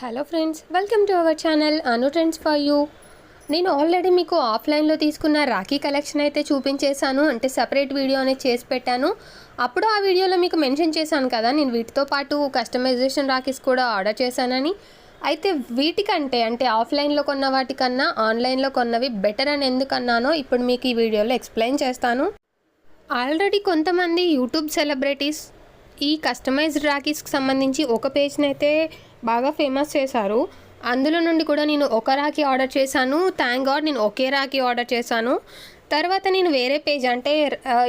Hello friends welcome to our channel Anu trends for you నేను already మీకు ఆఫ్లైన్లో తీసుకున్న రాఖీ కలెక్షన్ అయితే చూపించేశాను. అంటే సపరేట్ వీడియో అనేది చేసి పెట్టాను. అప్పుడు ఆ వీడియోలో మీకు మెన్షన్ చేశాను కదా నేను వీటితో పాటు కస్టమైజేషన్ రాఖీస్ కూడా ఆర్డర్ చేశానని. అయితే వీటికంటే అంటే ఆఫ్లైన్లో కొన్న వాటికన్నా ఆన్లైన్లో కొన్నవి బెటర్ అని ఎందుకన్నానో ఇప్పుడు మీకు ఈ వీడియోలో ఎక్స్ప్లెయిన్ చేస్తాను. ఆల్రెడీ కొంతమంది యూట్యూబ్ సెలబ్రిటీస్ ఈ కస్టమైజ్డ్ రాఖీస్కి సంబంధించి ఒక పేజ్ని అయితే బాగా ఫేమస్ చేశారు. అందులో నుండి కూడా నేను ఒక రాఖీ ఆర్డర్ చేశాను. థ్యాంక్ గాడ్ నేను ఒకే రాఖీ ఆర్డర్ చేశాను. తర్వాత నేను వేరే పేజ్ అంటే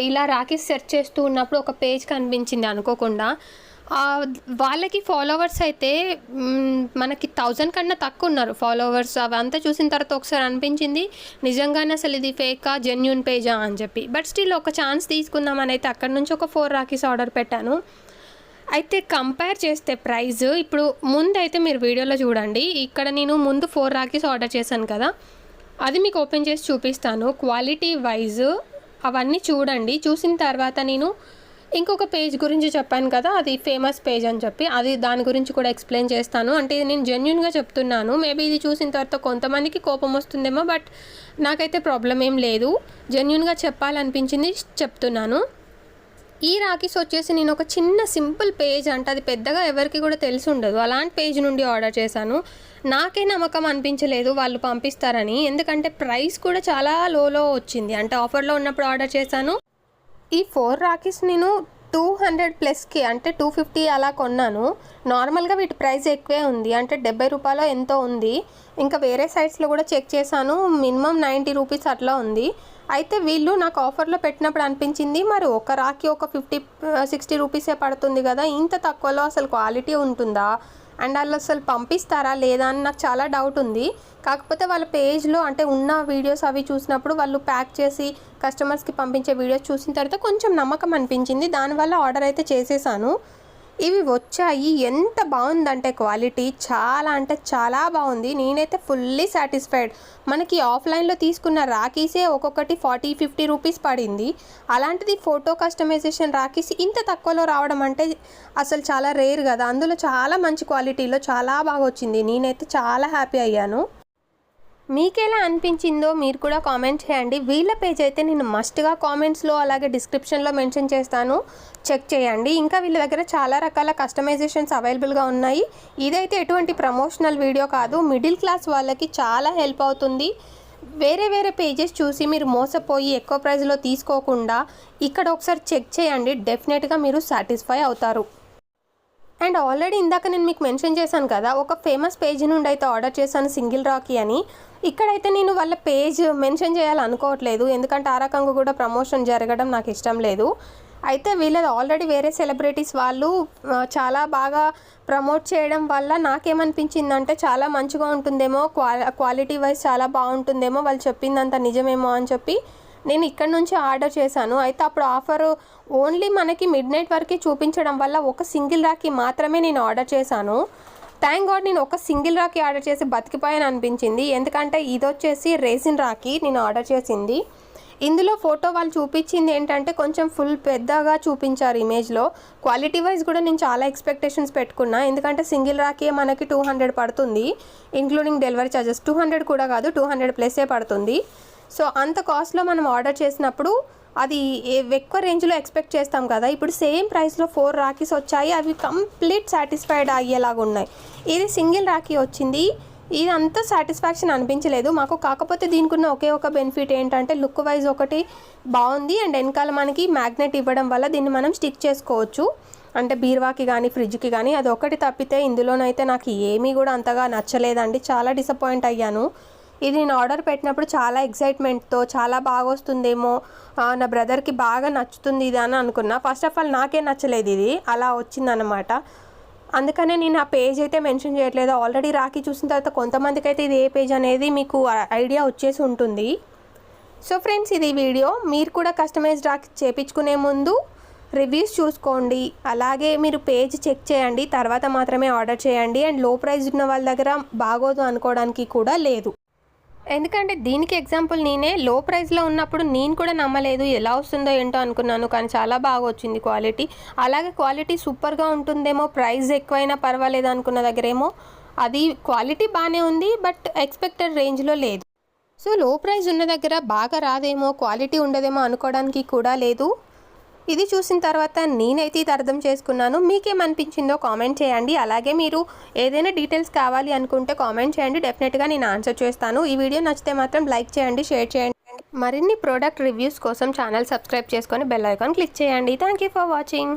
ఇలా రాఖీస్ సెర్చ్ చేస్తూ ఉన్నప్పుడు ఒక పేజ్ కనిపించింది అనుకోకుండా. వాళ్ళకి ఫాలోవర్స్ అయితే మనకి థౌజండ్ కన్నా తక్కువ ఉన్నారు ఫాలోవర్స్. అవంతా చూసిన తర్వాత ఒకసారి అనిపించింది నిజంగానే అసలు ఇది ఫేకా జెన్యున్ పేజా అని చెప్పి. బట్ స్టిల్ ఒక ఛాన్స్ తీసుకుందామని అయితే అక్కడ నుంచి ఒక ఫోర్ రాఖీస్ ఆర్డర్ పెట్టాను. అయితే కంపేర్ చేస్తే ప్రైస్ ఇప్పుడు ముందు అయితే మీరు వీడియోలో చూడండి. ఇక్కడ నేను ముందు ఫోర్ రాకీస్ ఆర్డర్ చేశాను కదా. అది మీకు ఓపెన్ చేసి చూపిస్తాను. క్వాలిటీ వైజ్ అవన్నీ చూడండి. చూసిన తర్వాత నేను ఇంకొక పేజ్ గురించి చెప్పాను కదా అది ఫేమస్ పేజ్ అని చెప్పి. అది దాని గురించి కూడా ఎక్స్ప్లెయిన్ చేస్తాను. అంటే ఇది నేను జెన్యున్గా చెప్తున్నాను. మేబీ ఇది చూసిన తర్వాత కొంతమందికి కోపం వస్తుందేమో బట్ నాకైతే ప్రాబ్లం ఏం లేదు. జెన్యున్గా చెప్పాలనిపించింది చెప్తున్నాను. ఈ రాఖీస్ వచ్చేసి నేను ఒక చిన్న సింపుల్ పేజ్ అంటే అది పెద్దగా ఎవరికి కూడా తెలిసి ఉండదు. అలాంటి పేజ్ నుండి ఆర్డర్ చేశాను. నాకే నమ్మకం అనిపించలేదు వాళ్ళు పంపిస్తారని. ఎందుకంటే ప్రైస్ కూడా చాలా లోలో వచ్చింది. అంటే ఆఫర్లో ఉన్నప్పుడు ఆర్డర్ చేశాను. ఈ ఫోర్ రాఖీస్ నేను టూ హండ్రెడ్ ప్లస్కి అంటే టూ ఫిఫ్టీ అలా కొన్నాను. నార్మల్గా వీటి ప్రైస్ ఎక్కువే ఉంది. అంటే డెబ్బై రూపాయలు ఎంతో ఉంది. ఇంకా వేరే సైట్స్లో కూడా చెక్ చేశాను. మినిమం నైంటీ రూపీస్ అట్లా ఉంది. అయితే వీళ్ళు నాకు ఆఫర్లో పెట్టినప్పుడు అనిపించింది మరి ఒక రాకి ఒక ఫిఫ్టీ సిక్స్టీ రూపీసే పడుతుంది కదా ఇంత తక్కువలో అసలు క్వాలిటీ ఉంటుందా? అండ్ వాళ్ళు అసలు పంపిస్తారా లేదా అని నాకు చాలా డౌట్ ఉంది. కాకపోతే వాళ్ళ పేజ్లో అంటే ఉన్న వీడియోస్ అవి చూసినప్పుడు వాళ్ళు ప్యాక్ చేసి కస్టమర్స్కి పంపించే వీడియోస్ చూసిన తర్వాత కొంచెం నమ్మకం అనిపించింది. దానివల్ల ఆర్డర్ అయితే చేసేసాను. ఇవి వచ్చాయి. ఎంత బాగుందంటే క్వాలిటీ. చాలా అంటే చాలా బాగుంది. నేనైతే ఫుల్లీ సాటిస్ఫైడ్. మనకి ఆఫ్లైన్లో తీసుకున్న రాకీసే ఒక్కొక్కటి ఫార్టీ ఫిఫ్టీ రూపీస్ పడింది. అలాంటిది ఫోటో కస్టమైజేషన్ రాఖీస్ ఇంత తక్కువలో రావడం అంటే అసలు చాలా రేర్ కదా. అందులో చాలా మంచి క్వాలిటీలో చాలా బాగా వచ్చింది. నేనైతే చాలా హ్యాపీ అయ్యాను. మీకెలా అనిపించిందో మీరు కూడా కామెంట్ చేయండి. వీళ్ళ పేజ్ అయితే నేను మస్ట్గా కామెంట్స్లో అలాగే డిస్క్రిప్షన్లో మెన్షన్ చేస్తాను. చెక్ చేయండి. ఇంకా వీళ్ళ దగ్గర చాలా రకాల కస్టమైజేషన్స్ అవైలబుల్గా ఉన్నాయి. ఇదైతే ఎటువంటి ప్రమోషనల్ వీడియో కాదు. మిడిల్ క్లాస్ వాళ్ళకి చాలా హెల్ప్ అవుతుంది. వేరే వేరే పేజెస్ చూసి మీరు మోసపోయి ఎక్కువ ప్రైస్లో తీసుకోకుండా ఇక్కడ ఒకసారి చెక్ చేయండి. డెఫినెట్గా మీరు సాటిస్ఫై అవుతారు. అండ్ ఆల్రెడీ ఇందాక నేను మీకు మెన్షన్ చేశాను కదా ఒక ఫేమస్ పేజ్ నుండి అయితే ఆర్డర్ చేశాను సింగిల్ రాకీ అని. ఇక్కడైతే నేను వాళ్ళ పేజ్ మెన్షన్ చేయాలనుకోవట్లేదు ఎందుకంటే ఆ రకంగా కూడా ప్రమోషన్ జరగడం నాకు ఇష్టం లేదు. అయితే వీళ్ళది ఆల్రెడీ వేరే సెలబ్రిటీస్ వాళ్ళు చాలా బాగా ప్రమోట్ చేయడం వల్ల నాకేమనిపించిందంటే చాలా మంచిగా ఉంటుందేమో క్వా క్వాలిటీ వైజ్ చాలా బాగుంటుందేమో వాళ్ళు చెప్పిందంత నిజమేమో అని చెప్పి నేను ఇక్కడ నుంచి ఆర్డర్ చేశాను. అయితే అప్పుడు ఆఫర్ ఓన్లీ మనకి మిడ్ నైట్ వరకు చూపించడం వల్ల ఒక సింగిల్ రాకి మాత్రమే నేను ఆర్డర్ చేశాను. థ్యాంక్ గాడ్ నేను ఒక సింగిల్ రాకి ఆర్డర్ చేసి బతికిపోయాను అనిపించింది. ఎందుకంటే ఇది వచ్చేసి రేసిన్ రాకి నేను ఆర్డర్ చేసింది. ఇందులో ఫోటో వాళ్ళు చూపించింది ఏంటంటే కొంచెం ఫుల్ పెద్దగా చూపించారు ఇమేజ్లో. క్వాలిటీ వైజ్ కూడా నేను చాలా ఎక్స్పెక్టేషన్స్ పెట్టుకున్నా. ఎందుకంటే సింగిల్ రాకే మనకి టూ హండ్రెడ్ పడుతుంది. Including delivery charges two hundred కూడా కాదు టూ హండ్రెడ్ ప్లస్సే పడుతుంది. సో అంత కాస్ట్లో మనం ఆర్డర్ చేసినప్పుడు అది ఎక్కువ రేంజ్లో ఎక్స్పెక్ట్ చేస్తాం కదా ఇప్పుడు సేమ్ ప్రైస్లో ఫోర్ రాకీస్ వచ్చాయి అవి కంప్లీట్ సాటిస్ఫైడ్ అయ్యేలాగా ఉన్నాయి. ఇది సింగిల్ రాఖీ వచ్చింది. ఇది అంత సాటిస్ఫాక్షన్ అనిపించలేదు. మాకు కాకపోతే దీనికి ఉన్న ఒకే ఒక బెనిఫిట్ ఏంటంటే లుక్ వైజ్ ఒకటి బాగుంది. అండ్ వెనకాల మనకి మ్యాగ్నెట్ ఇవ్వడం వల్ల దీన్ని మనం స్టిక్ చేసుకోవచ్చు. అంటే బీర్వాకి కానీ ఫ్రిడ్జ్కి కానీ అది ఒకటి తప్పితే ఇందులోనైతే నాకు ఏమీ కూడా అంతగా నచ్చలేదండి. చాలా డిసప్పాయింట్ అయ్యాను. ఇది నేను ఆర్డర్ పెట్టినప్పుడు చాలా ఎక్సైట్మెంట్తో చాలా బాగా వస్తుందేమో నా బ్రదర్కి బాగా నచ్చుతుంది ఇది అని అనుకున్నా. ఫస్ట్ ఆఫ్ ఆల్ నాకే నచ్చలేదు ఇది. అలా వచ్చిందనమాట అందుకనే నేను ఆ పేజ్ అయితే మెన్షన్ చేయట్లేదు. ఆల్రెడీ రాఖీ చూసిన తర్వాత కొంతమందికి అయితే ఇది ఏ పేజ్ అనేది మీకు ఐడియా వచ్చేసి ఉంటుంది. సో ఫ్రెండ్స్ ఇది వీడియో మీరు కూడా కస్టమైజ్డ్ రాకి చేపించుకునే ముందు రివ్యూస్ చూసుకోండి. అలాగే మీరు పేజ్ చెక్ చేయండి. తర్వాత మాత్రమే ఆర్డర్ చేయండి. అండ్లో ప్రైస్ ఉన్న వాళ్ళ దగ్గర బాగోదు అనుకోవడానికి కూడా లేదు. ఎందుకంటే దీనికి ఎగ్జాంపుల్ నేనే లో ప్రైస్లో ఉన్నప్పుడు నేను కూడా నమ్మలేదు ఎలా వస్తుందో ఏంటో అనుకున్నాను కానీ చాలా బాగా వచ్చింది క్వాలిటీ. అలాగే క్వాలిటీ సూపర్గా ఉంటుందేమో ప్రైస్ ఎక్కువైనా పర్వాలేదు అనుకున్న దగ్గరేమో అది క్వాలిటీ బాగానే ఉంది బట్ ఎక్స్పెక్టెడ్ రేంజ్లో లేదు. సో లో ప్రైస్ ఉన్న దగ్గర బాగా రాదేమో క్వాలిటీ ఉండదేమో అనుకోవడానికి కూడా లేదు. ఇది చూసిన తర్వాత నేనైతే ఇది అర్థం చేసుకున్నాను. మీకేమనిపించిందో కామెంట్ చేయండి. అలాగే మీరు ఏదైనా డీటెయిల్స్ కావాలి అనుకుంటే కామెంట్ చేయండి. డెఫినెట్గా నేను ఆన్సర్ చేస్తాను. ఈ వీడియో నచ్చితే మాత్రం లైక్ చేయండి షేర్ చేయండి. మరిన్ని ప్రోడక్ట్ రివ్యూస్ కోసం ఛానల్ సబ్స్క్రైబ్ చేసుకొని బెల్ ఐకాన్ క్లిక్ చేయండి. Thank you for watching.